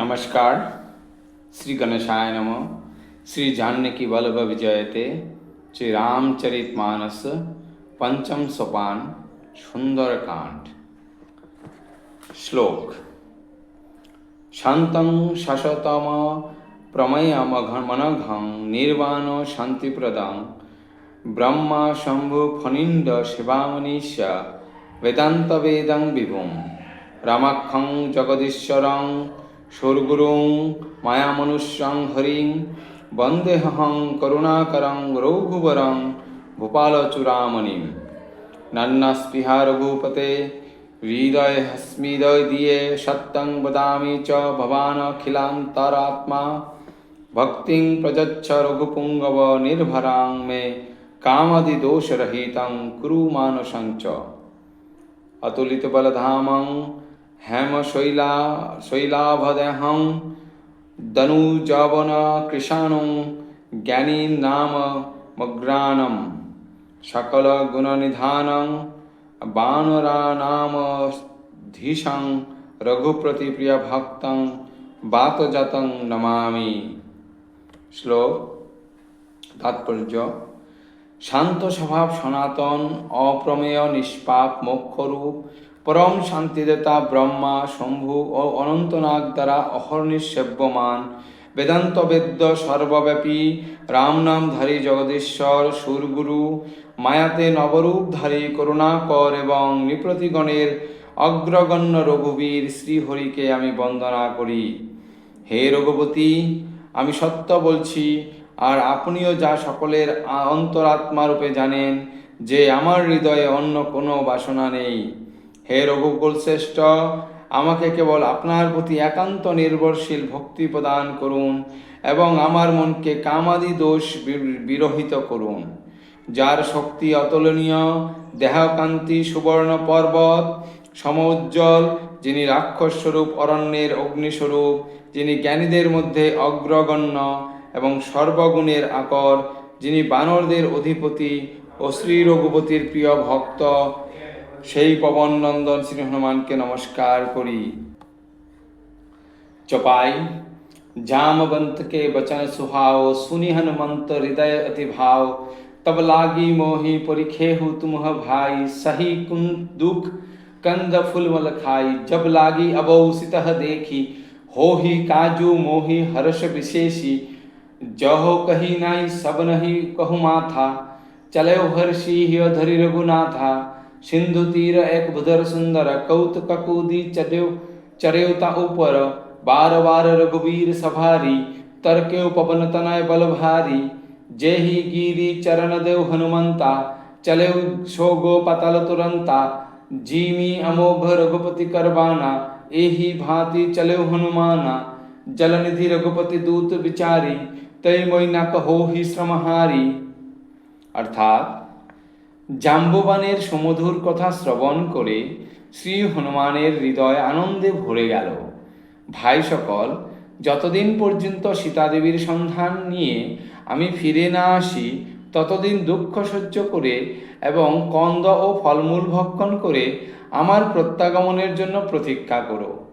নমস্কার। শ্রী গণেশায় নম। শ্রী জাহ্নকি বল্লভ বিজয়তে শ্রী রামচরিত মানস পঞ্চম সোপান সুন্দরকাণ্ড। শ্লোক। শান্তং শাশ্বতম প্রময়মঘমনঘং নির্বাণ শান্তিপ্রদং। ব্রহ্মা শম্ভু ফনিন্দ শিবামনীশ বেদান্তবেদং বিভুম। রামাক্ষং জগদীশ্বরং সুরগুরুং মায়ামনুষ্যং হরিং বন্দেহং করুণাকরং রঘুবরং ভূপালচূড়ামণিম। নন্নস্পৃহা রঘুপতে হৃদয় হস্মিদয় দিয়ে সত্যং বদামি চ ভবানখিলান্তরাত্মা ভক্তিং প্রযচ্ছ রঘুপুঙ্গব নির্ভরাং মে কামাদিদোষরহিतं কুরু মানসং চ। অতুলিতবলধামং হেম শৈলা, শৈলাভদেহং দনুজবন কৃষাণং জ্ঞানী নাম মগ্রাণম। সকল গুণনিধানং বানরানাম ধীশং রঘুপ্রতি প্রিয় ভক্তং বাতজাতং নমামি। শ্লোক, তাৎপর্য, শান্ত স্বভাব সনাতন, অপ্রমেয়, নিষ্পাপ, মোক্ষরূপ পরম শান্তিদাতা ব্রহ্মা, শম্ভু ও অনন্তনাগ দ্বারা অহর্নিশ সেব্যমান বেদান্ত বেদ্য সর্বব্যাপী। রাম নামধারী জগদীশ্বর, সুরগুরু। মায়াতে নবরূপধারী করুণাকর এবং নৃপতিগণের অগ্রগণ্য রঘুবীর শ্রীহরিকে আমি বন্দনা করি। হে রঘুপতি, আমি সত্য বলছি, আর আপনিও যা সকলের অন্তরাত্মা রূপে জানেন যে আমার হৃদয়ে অন্য কোনো বাসনা নেই। হে রঘুকুল শ্রেষ্ঠ, আমাকে কেবল আপনার প্রতি একান্ত নির্ভরশীল ভক্তি প্রদান করুন এবং আমার মনকে কামাদি দোষ বিরহিত করুন। যার শক্তি অতুলনীয়, দেহকান্তি সুবর্ণ পর্বত সমউজ্জ্বল যিনি রাক্ষস স্বরূপ, অরণ্যের অগ্নিস্বরূপ, যিনি জ্ঞানীদের মধ্যে অগ্রগণ্য এবং সর্বগুণের আকর, যিনি বানরদের অধিপতি ও শ্রী রঘুপতির প্রিয় ভক্ত সেই পবন নন্দন শ্রী হনুমানকে নমস্কার করি चौपाई जामवंत के वचन सुहाव सुनि हनुमंत हृदय अति भाव तब लागी मोहि परिखेहु तुम भाई सही कुन दुख कंद फूल मल खाई जब लागी अबौ सितह देखी हो ही काजू मोहि हर्ष विशेषी जहो कही नाई सब नहीं कहु माथा चले हर्षि हिय धरि रघुनाथा सिंधु तीर एक भद्र सुंदर कौत ककुदी चदेव चरेवता ऊपर। बार बार रघुवीर सभारी तरक्यो पवन तनय बल भारी। जय ही गिरी चरण देव हनुमंता चले सो गो पतल तुरंता। जीमी अमोघ रघुपति करबाना, एहि भांति चले हनुमाना। जलनिधि रघुपति दूत विचारी तय मोइना कहो ही श्रमहारी अर्थात জাম্ববানের সমধুর কথা শ্রবণ করে শ্রী হনুমানের হৃদয় আনন্দে ভরে গেল। ভাই সকল, যতদিন পর্যন্ত সীতাদেবীর সন্ধান নিয়ে আমি ফিরে না আসি, ততদিন দুঃখ সহ্য করে এবং কন্দ ও ফলমূল ভক্ষণ করে আমার প্রত্যাগমনের জন্য প্রতীক্ষা করো।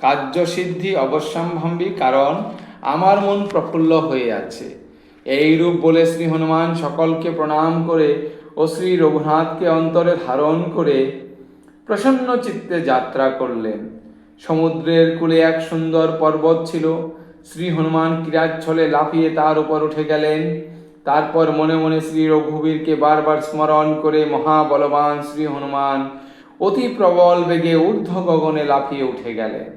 কার্যসিদ্ধি অবশ্যম্ভাবী কারণ আমার মন প্রফুল্ল হয়ে আছে এইরূপ বলে শ্রী হনুমান সকলকে প্রণাম করে ও শ্রী রঘুনাথকে অন্তরে ধারণ করে প্রসন্ন চিত্তে যাত্রা করলেন। সমুদ্রের কূলে এক সুন্দর পর্বত ছিল। শ্রী হনুমান ক্রীড়াচ্ছলে লাফিয়ে তার উপর উঠে গেলেন। তারপর মনে মনে শ্রী রঘুবীরকে বারবার স্মরণ করে মহাবলবান শ্রী হনুমান অতি প্রবল বেগে ঊর্ধ্ব গগনে লাফিয়ে উঠে গেলেন।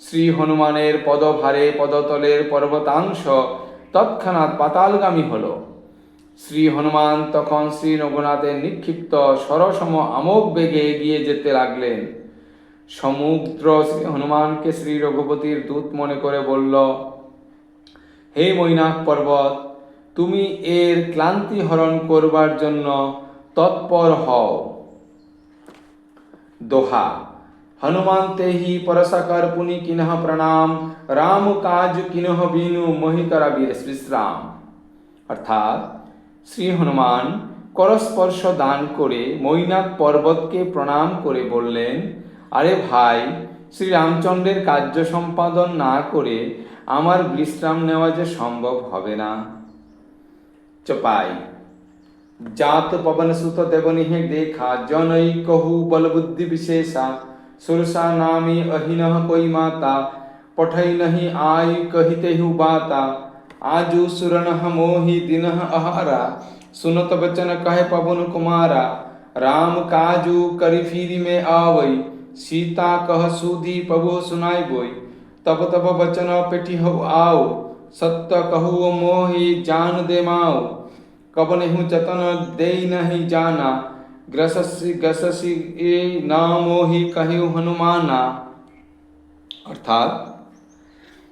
শ্রী হনুমানের পদভারে পদতলের পর্বতাংশ তৎক্ষণাৎ পাতালগামী হল। শ্রী হনুমান তখন শ্রী রঘুনাথের নিক্ষিপ্ত সরসম আমোক বেগে এগিয়ে যেতে লাগলেন। সমুদ্র শ্রী হনুমানকে শ্রী রঘুপতির দূত মনে করে বলল, হে মৈনাক পর্বত, তুমি এর ক্লান্তি হরণ করবার জন্য তৎপর হও। দোহা, হনুমান তেহি পরসাকর পুনি কিনহ প্রণাম, রাম কাজ কিনহ বিনু মহিতরা বীর শ্রীশ্রাম অর্থাৎ শ্রী হনুমান করস্পর্শ দান করে মৈনাক পর্বতকে প্রণাম করে বললেন, আরে ভাই, শ্রীরামচন্দ্রের কার্য সম্পাদন না করে আমার বিশ্রাম নেওয়া যে সম্ভব হবে না। চপাই, জাত পবন সুত দেবনিহে দেখা জনই কহু বলবুদ্ধি বিশেষা, সুরসা নামি অহিনহ কই মাতা, পঠৈ নহি আয় কহিতেহু বাতা आजु सुरन मोहि दिन अहरा। सुनत बचन कह पवन कुमारा। राम काजु करी फिरी में आवई सीता कह सुधी पबो सुनाई बोई। तब तब बचन पेटी हो आओ सत्य कहु मोहि जान दे माओ कब नहीं जतन दे नहीं जाना। ग्रससी ग्रससी ए ना मोहि कहु हनुमाना। अर्थात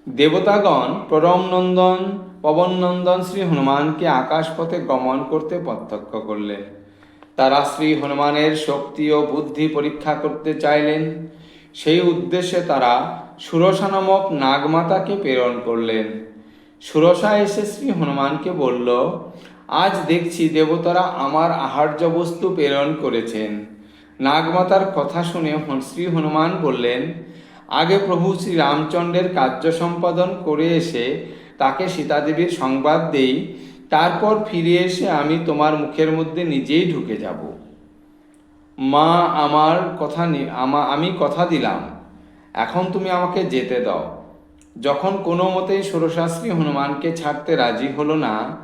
দেবতাগণ পরম নন্দন, পবন নন্দন শ্রী হনুমানকে আকাশপথে গমন করতে প্রত্যক্ষ করলেন। তারা শ্রী হনুমানের শক্তি ও বুদ্ধি পরীক্ষা করতে চাইলেন। সেই উদ্দেশ্যে তারা সুরসা নামক নাগমাতাকে প্রেরণ করলেন। সুরসা এসে শ্রী হনুমানকে বলল, আজ দেখছি দেবতারা আমার আহার্য বস্তু প্রেরণ করেছেন। নাগমাতার কথা শুনে শ্রী হনুমান বললেন আগে প্রভু শ্রী রামচন্দ্রের কার্য সম্পাদন করে এসে তাকে সীতাদেবীর সংবাদ দেই, তারপর ফিরে এসে আমি তোমার মুখের মধ্যে নিজেই ঢুকে যাব। মা, আমার কথা আমা, আমি কথা দিলাম। এখন তুমি আমাকে যেতে দাও। যখন কোনো মতেই ষোড়শাস্ত্রী হনুমানকে ছাড়তে রাজি হলো না,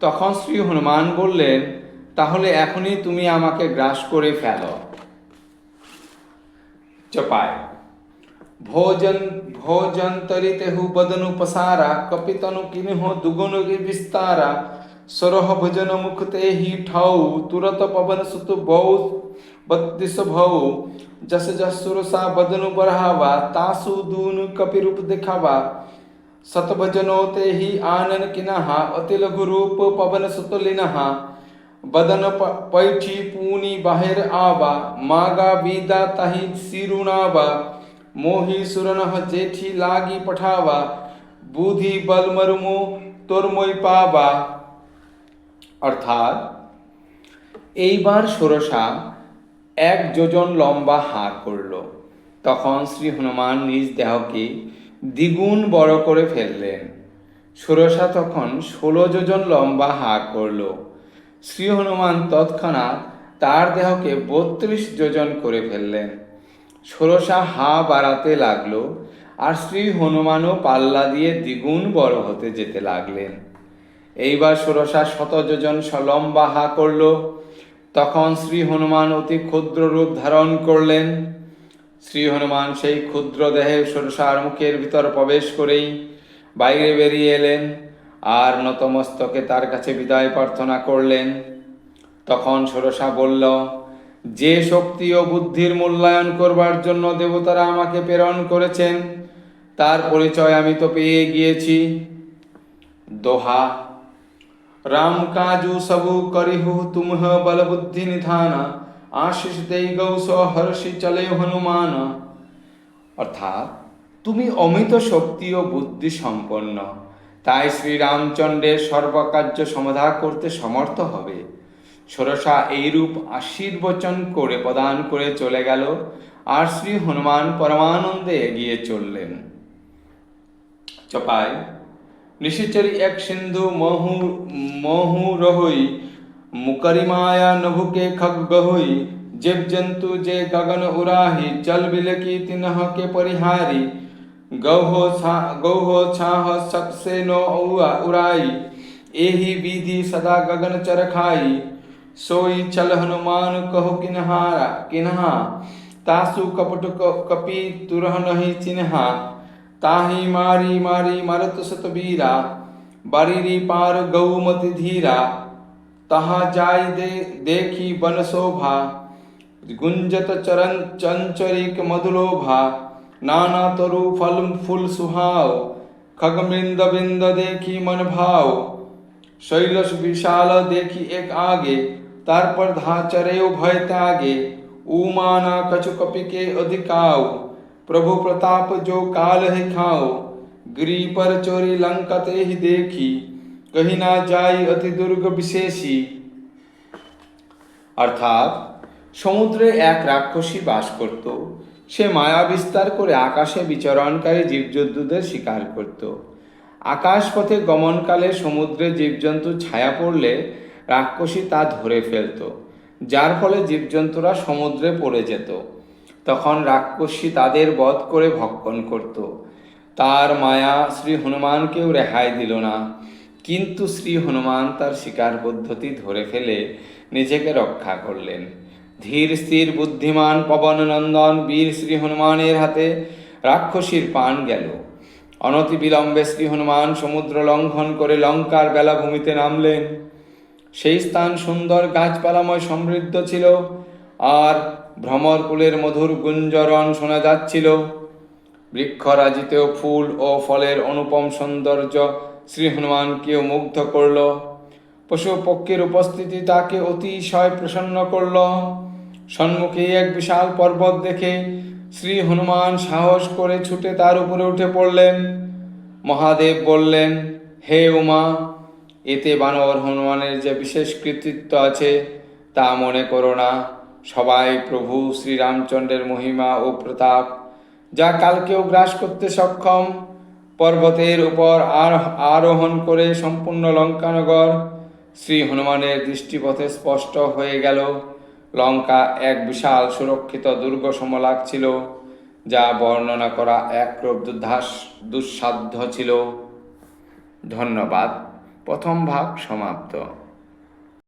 তখন শ্রী হনুমান বললেন, তাহলে এখনই তুমি আমাকে গ্রাস করে ফেলো। চপায়। भोजन भोजन तरिते हु बदनु पसारा, कपितनु किन्हो दुगुनु के विस्तारा। सरोह भजन मुख ते ही ठाऊ, तुरत पवन सुत बहु, बत्तीस भौ जस जस सुरसा बदनु बढ़ावा, तासु दूनु कपि रूप दिखावा। सत भजनो ते ही आनन किनहा अति लघु रूप पवन सुत लिनहा। बदन पैठी पूनी बाहिर आवा, मागा बीदा तही सिरुनावा મોહીસુરન જેઠી લાગી પઠાવા બુધિ બલમરમો તોરમય পাবা অর্থাৎ এইবার ষোড়শা এক যোজন লম্বা হাঁ করল। তখন শ্রী হনুমান নিজ দেহকে দ্বিগুণ বড় করে ফেললেন। ষোড়শা তখন ষোলো যোজন লম্বা হাঁ করল। শ্রী হনুমান তৎক্ষণাৎ তার দেহকে বত্রিশ যোজন করে ফেললেন। ষোড়শা হা বাড়াতে লাগল, আর শ্রী হনুমানও পাল্লা দিয়ে দ্বিগুণ বড় হতে যেতে লাগলেন। এইবার ষোড়শা শত যোজন লম্বা হা করল, তখন শ্রী হনুমান অতি ক্ষুদ্র রূপ ধারণ করলেন। শ্রী হনুমান সেই ক্ষুদ্র দেহে ষোড়শার মুখের ভিতর প্রবেশ করেই বাইরে বেরিয়ে এলেন, আর নতমস্তকে তার কাছে বিদায় প্রার্থনা করলেন। তখন ষোড়শা বলল যে শক্তি ও বুদ্ধির মূল্যায়ন করবার জন্য দেবতারা আমাকে প্রেরণ করেছেন, তার পরিচয় আমি তো পেয়ে গিয়েছি। দোহা। রাম কাজু সবু করিহু তুমহ বল বুদ্ধি নিধানা আশিস দেই গৌ হর্ষি চলে হনুমান। অর্থাৎ, তুমি অমিত শক্তি ও বুদ্ধি সম্পন্ন, তাই শ্রী রামচন্দ্রের সর্বকার্য সমাধা করতে সমর্থ হবে। ষোড়শা এইরূপ আশীর্বচন করে প্রদান করে চলে গেল, আর শ্রী হনুমান পরমানন্দে এগিয়ে চললেন। চপায় ঋষিচরি এক সিন্ধু মহু মহু রহই মুকরিমায়া নভুকে খগহই জীব জন্তু যে গগন উরাহি চল বিলকি তিনহ কে পরিহারি, গৌহ ছা গৌহ ছাহ সকসে নো উড়াই, এহি বিধি সদা গগন চরখাই सोई चल हनुमान कहो किन्हारा, किन्हा? तासु कपट कपि तुरह नहीं चिन्हा। ताही मारी मारी मरत सतबीरा, बरीरी पार गौमति धीरा। तहा जाय दे देखी बन शोभा, गुंजत चरण चंचरिक मधुलोभा। नाना तरु फल फूल सुहाव खगमृंद बिंद देखी मन भाव शैलस विशाल देखी एक आगे तार पर धा चरे भय त्यागे उमाना कछु कपि के अधिकाव प्रभु प्रताप जो काल है खाओ गिरी पर चोरी लंकते ही देखी कहीं ना जाई अति दुर्ग विशेषी অর্থাৎ সমুদ্রে এক রাক্ষসী বাস করত সে মায়া বিস্তার করে আকাশে বিচরণকারী জীবজন্তুদের শিকার করত আকাশপথে গমনকালে সমুদ্রে জীবজন্তু ছায়া পড়লে রাক্ষসী তা ধরে ফেলত, যার ফলে জীবজন্তুরা সমুদ্রে পড়ে যেত। তখন রাক্ষসী তাদের বধ করে ভক্ষণ করত। তার মায়া শ্রী হনুমানকেও রেহাই দিল না। কিন্তু শ্রী হনুমান তার শিকার পদ্ধতি ধরে ফেলে নিজেকে রক্ষা করলেন। ধীর, স্থির, বুদ্ধিমান পবন নন্দন বীর শ্রী হনুমানের হাতে রাক্ষসীর পান গেল। অনতি বিলম্বে শ্রী হনুমান সমুদ্র লঙ্ঘন করে লঙ্কার বেলাভূমিতে নামলেন। সেই স্থান সুন্দর, গাছপালাময় সমৃদ্ধ ছিল। আর ভ্রমরকুলের মধুর গুঞ্জরণ শোনা যাচ্ছিল। বৃক্ষরাজিতেও ফুল ও ফলের অনুপম সৌন্দর্য শ্রী হনুমানকেও মুগ্ধ করল। পশু পক্ষীর উপস্থিতি তাকে অতিশয় প্রসন্ন করল। সম্মুখে এক বিশাল পর্বত দেখে শ্রী হনুমান সাহস করে ছুটে তার উপরে উঠে পড়লেন। মহাদেব বললেন, হে উমা এতে বানর হনুমানের যে বিশেষ কৃতিত্ব আছে, তা মনে করো না। সবাই প্রভু শ্রীরামচন্দ্রের মহিমা ও প্রতাপ, যা কালকেও গ্রাস করতে সক্ষম, পর্বতের উপর আর আরোহণ করে সম্পূর্ণ লঙ্কানগর, শ্রী হনুমানের দৃষ্টিপথে স্পষ্ট হয়ে গেল। লঙ্কা এক বিশাল সুরক্ষিত দুর্গ সম লাগছিল যা বর্ণনা করা একরূপ দুর্ধাস দুঃসাধ্য ছিল। ধন্যবাদ। প্রথম ভাগ সমাপ্ত।